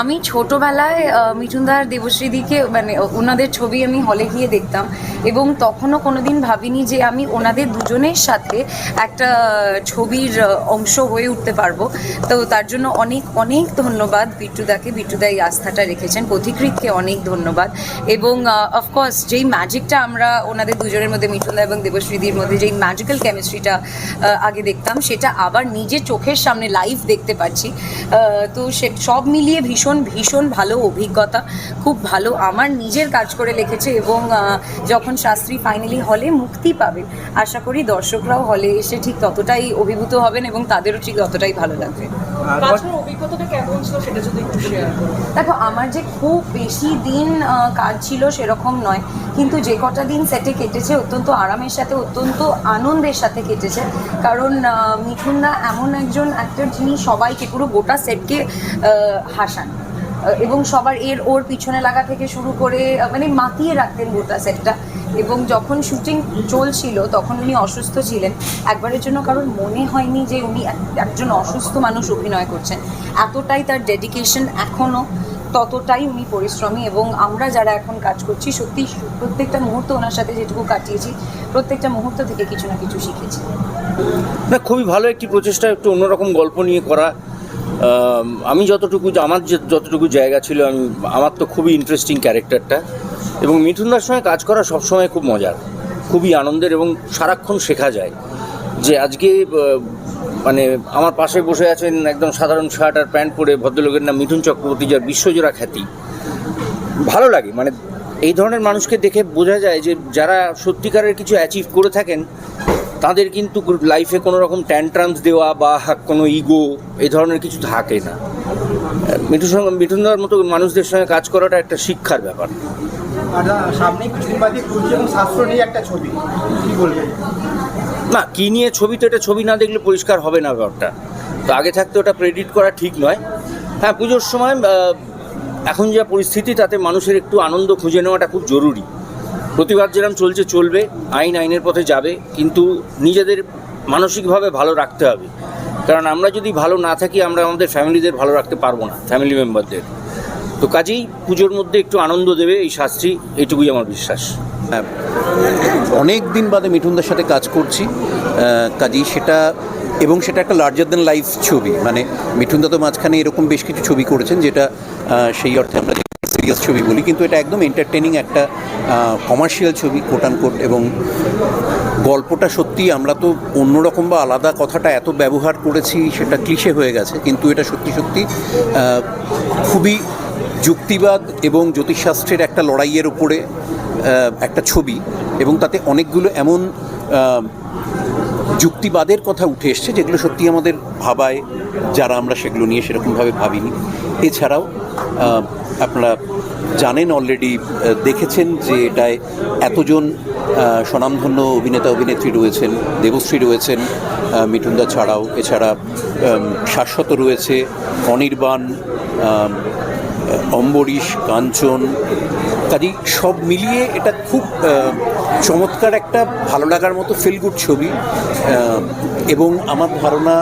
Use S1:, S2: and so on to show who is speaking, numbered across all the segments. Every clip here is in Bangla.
S1: আমি ছোটবেলায় মিঠুনদার দেবশ্রীদিকে মানে ওনাদের ছবি আমি হলে গিয়ে দেখতাম এবং তখনও কোনোদিন ভাবিনি যে আমি ওনাদের দুজনের সাথে একটা ছবির অংশ হয়ে উঠতে পারব। তো তার জন্য অনেক অনেক ধন্যবাদ বিট্টুদাকে। বিট্টুদা এই আস্থাটা রেখেছেন। পথিকৃতকে অনেক ধন্যবাদ। এবং অফকোর্স যেই ম্যাজিকটা আমরা ওনাদের দুজনের মধ্যে, মিঠুনদা এবং দেবশ্রীদির মধ্যে, যেই ম্যাজিক্যাল কেমিস্ট্রিটা আগে দেখতাম, সেটা আবার নিজের চোখের সামনে লাইভ দেখতে পাচ্ছি। তো সে, সব মিলিয়ে ভীষণ ভীষণ ভালো অভিজ্ঞতা খুব ভালো। আমার নিজের কাজ করে লিখেছে এবং যখন শাস্ত্রী ফাইনালি হলে মুক্তি পাবে আশা করি দর্শকরাও হলে এসে ঠিক ততটাই অভিভূত হবেন এবং তাদেরও ঠিক ততটাই ভালো লাগবে।
S2: অভিজ্ঞতাটা কেমন ছিল সেটা যদি একটু শেয়ার
S1: দেখো, আমার যে খুব বেশি দিন কাজ ছিল সেরকম নয়। কিন্তু যে কটা দিন সেটে কেটেছে, অত্যন্ত আরামের সাথে, অত্যন্ত আনন্দের সাথে কেটেছে। কারণ মিঠুনদা এমন একজন অ্যাক্টর যিনি সবাইকে, পুরো গোটা সেটকে হাসান। এবং সবার এর ওর পিছনে লাগা থেকে শুরু করে মানে মাতিয়ে রাখতেন গোটা সেটটা এবং যখন শুটিং চলছিল, তখন উনি অসুস্থ ছিলেন। একবারের জন্য কারোর মনে হয়নি যে উনি এক- একজন অসুস্থ মানুষ অভিনয় করছেন। এতটাই তার ডেডিকেশন এখনও ততটাই উনি পরিশ্রমী এবং আমরা যারা এখন কাজ করছি, সত্যি প্রত্যেকটা মুহূর্ত ওনার সাথে যেটুকু কাটিয়েছি, প্রত্যেকটা মুহূর্ত থেকে কিছু না কিছু শিখেছি।
S3: না, খুবই ভালো একটি প্রচেষ্টা, একটু অন্যরকম গল্প নিয়ে করা। আম, যতটুকু আমার যে যতটুকু জায়গা ছিল আমি আমার তো খুবই ইন্টারেস্টিং ক্যারেক্টারটা এবং মিঠুনদার সঙ্গে কাজ করা সবসময় খুব মজার খুবই আনন্দের এবং সারাক্ষণ শেখা যায়। যে আজকে মানে আমার পাশে বসে আছেন একদম সাধারণ শার্ট আর প্যান্ট পরে ভদ্রলোকের নাম মিঠুন চক্রবর্তী যার বিশ্বজোড়া খ্যাতি। ভালো লাগে মানে এই ধরনের মানুষকে দেখে বোঝা যায় যে যারা সত্যিকারের কিছু অ্যাচিভ করে থাকেন তাদের কিন্তু লাইফে কোনো রকম ট্যান্ট্রামস দেওয়া বা কোনো ইগো এই ধরনের কিছু থাকে না। মিঠুর সঙ্গে মিঠুনদার মতো মানুষদের সঙ্গে কাজ করাটা একটা শিক্ষার ব্যাপার।
S4: কিছুদিন বাদে এবং শাস্ত্র নিয়ে একটা ছবি কি বলবেন?
S3: না কী নিয়ে ছবি তো এটা ছবি না দেখলে পরিষ্কার হবে না ব্যাপারটা। তো আগে থাকতে ওটা প্রেডিট করা ঠিক নয়। হ্যাঁ পুজোর সময় এখন যা পরিস্থিতি তাতে মানুষের একটু আনন্দ খুঁজে নেওয়াটা খুব জরুরি। প্রতিবাদ যেরকম চলছে, চলবে, আইন আইনের পথে যাবে, কিন্তু নিজেদের মানসিকভাবে ভালো রাখতে হবে। কারণ আমরা যদি ভালো না থাকি, আমরা আমাদের ফ্যামিলিদের ভালো রাখতে পারব না, ফ্যামিলি মেম্বারদের। তো কাজেই পুজোর মধ্যে একটু আনন্দ দেবে এই শাস্ত্রী, এইটুকুই আমার বিশ্বাস।
S5: হ্যাঁ। অনেক দিন বাদে মিঠুনদার সাথে কাজ করছি কাজেই সেটা, এবং সেটা একটা লার্জার দ্যান লাইফ ছবি। মানে মিঠুনদা তো মাঝখানে এরকম বেশ কিছু ছবি করেছেন, যেটা সেই অর্থে আমরা সিরিয়াস ছবি বলি, কিন্তু এটা একদম এন্টারটেনিং একটা কমার্শিয়াল ছবি কোটান কোট এবং গল্পটা সত্যি আমরা তো অন্যরকম বা আলাদা কথাটা এত ব্যবহার করেছি, সেটা ক্লিশে হয়ে গেছে, কিন্তু এটা সত্যি সত্যি খুবই যুক্তিবাদ এবং জ্যোতিষশাস্ত্রের একটা লড়াইয়ের উপরে একটা ছবি, এবং তাতে অনেকগুলো এমন যুক্তিবাদের কথা উঠে এসছে, যেগুলো সত্যি আমাদের ভাবায়, যারা আমরা সেগুলো নিয়ে সেরকমভাবে ভাবিনি। এছাড়াও আপনারা জানেন অলরেডি দেখেছেন যে এটায় এতজন স্বনামধন্য অভিনেতা, অভিনেত্রী রয়েছেন, দেবশ্রী রয়েছেন মিঠুনদা ছাড়াও, এছাড়া শাশ্বত রয়েছে, অনির্বাণ অম্বরীশ, কাঞ্চন, কাজেই সব মিলিয়ে এটা খুব চমৎকার একটা ভালো লাগার মতো ফিল গুড ছবি। এবং আমার ধারণা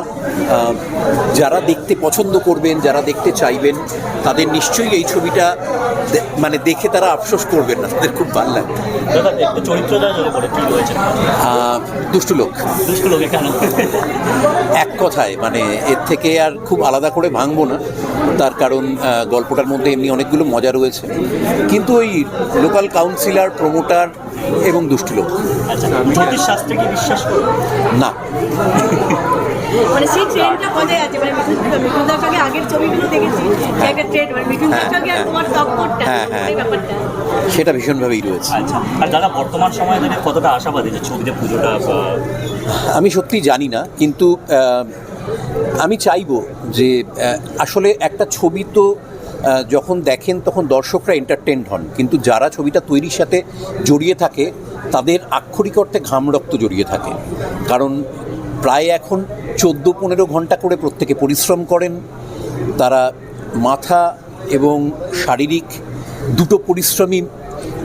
S5: যারা দেখতে পছন্দ করবেন যারা দেখতে চাইবেন তাদের নিশ্চয়ই এই ছবিটা মানে দেখে তারা আফসোস করবেন না তাদের খুব ভালো লাগবে। দুষ্টু লোক। এক কথায় মানে এর থেকে আর খুব আলাদা করে ভাঙবো না। তার কারণ গল্পটার মধ্যে এমনি অনেকগুলো মজা রয়েছে। কিন্তু ওই লোকাল কাউন্সিলর প্রমোটার এবং দুষ্টু লোক।
S6: আচ্ছা
S5: না।
S7: মানে সেই ট্রেন্ডটা বজায় আছে মানে মিঠুন মিঠুনদার সঙ্গে আগের ছবিগুলো দেখেছি যে একটা ট্রেন্ড মানে মিঠুনদার সঙ্গে আর তোমার টক্করটা
S5: হ্যাঁ, হ্যাঁ।
S7: এই ব্যাপারটা।
S5: সেটা ভীষণভাবেই রয়েছে।
S6: আচ্ছা আর দাদা বর্তমান সময়ে দাঁড়িয়ে কতটা আশাবাদী যে ছবিতে পুজোটা
S5: আমি সত্যি জানি না কিন্তু আমি চাইব যে আসলে একটা ছবি তো যখন দেখেন তখন দর্শকরা এন্টারটেনড হন। কিন্তু যারা ছবিটা তৈরির সাথে জড়িয়ে থাকে তাদের আক্ষরিক অর্থে ঘাম রক্ত জড়িয়ে থাকে। কারণ প্রায় এখন চোদ্দ পনেরো ঘণ্টা করে প্রত্যেকে পরিশ্রম করেন। তারা মাথা এবং শারীরিক দুটো পরিশ্রমী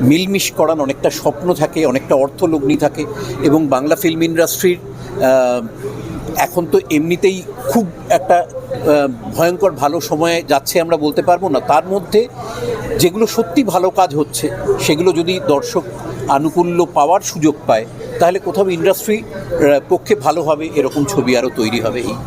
S5: মিলমিশ করান অনেকটা স্বপ্ন থাকে, অনেকটা অর্থলগ্নি থাকে এবং বাংলা ফিল্ম ইন্ডাস্ট্রির এখন তো এমনিতেই খুব একটা ভয়ঙ্কর ভালো সময়ে যাচ্ছে আমরা বলতে পারব না। তার মধ্যে যেগুলো সত্যি ভালো কাজ হচ্ছে, সেগুলো যদি দর্শক আনুকূল্য পাওয়ার সুযোগ পায়, তাহলে কোথাও ইন্ডাস্ট্রি পক্ষে ভালো হবে, এরকম ছবি আরও তৈরি হবে এই।